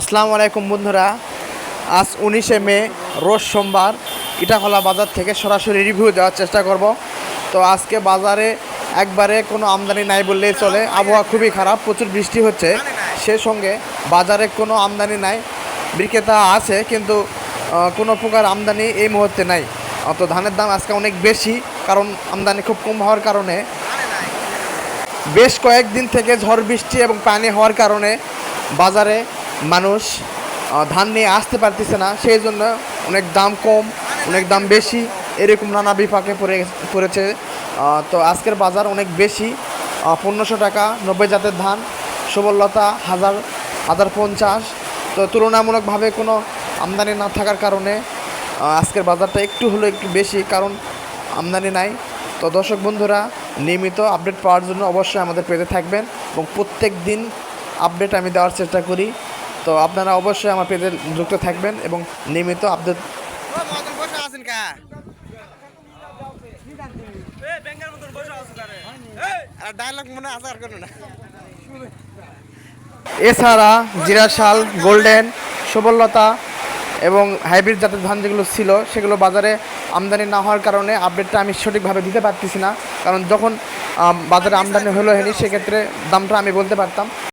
আসসালামু আলাইকুম বন্ধুরা। আজ উনিশে মে রোজ সোমবার। ইটাখলা বাজার থেকে সরাসরি রিভিউ দেওয়ার চেষ্টা করব। তো আজকে বাজারে একবারে কোনো আমদানি নাই বললেই চলে। আবহাওয়া খুবই খারাপ প্রচুর বৃষ্টি হচ্ছে। সে সঙ্গে বাজারে কোনো আমদানি নাই। বিক্রেতা আছে কিন্তু কোনো প্রকার আমদানি এই মুহূর্তে নাই। আহ, তো ধানের দাম আজকে অনেক বেশি কারণ আমদানি খুব কম হওয়ার কারণে। বেশ কয়েকদিন থেকে ঝড় বৃষ্টি এবং পানি হওয়ার কারণে বাজারে মানুষ ধান নিয়ে আসতে পারতেছে না, সেই জন্য অনেক দাম কম, অনেক দাম বেশি, এরকম নানা বিপাকে পড়ে পড়েছে। তো আজকের বাজার অনেক বেশি পনেরোশো টাকা, নব্বই জাতের ধান, সুবলতা হাজার হাজার পঞ্চাশ। তো তুলনামূলকভাবে কোনো আমদানি না থাকার কারণে আজকের বাজারটা একটু হলেও একটু বেশি, কারণ আমদানি নাই। তো দর্শক বন্ধুরা, নিয়মিত আপডেট পাওয়ার জন্য অবশ্যই আমাদের পেজে থাকবেন এবং প্রত্যেক দিন আপডেট আমি দেওয়ার চেষ্টা করি। তো আপনারা অবশ্যই আমার পেজে যুক্ত থাকবেন এবং নিয়মিত আপডেট এছাড়া জিরাশাল গোল্ডেন, সুবলতা এবং হাইব্রিড জাতের ধান যেগুলো ছিল, সেগুলো বাজারে আমদানি না হওয়ার কারণে আপডেটটা আমি সঠিকভাবে দিতে পারতেছি না। কারণ যখন বাজারে আমদানি হলো হয়নি সেক্ষেত্রে দামটা আমি বলতে পারতাম।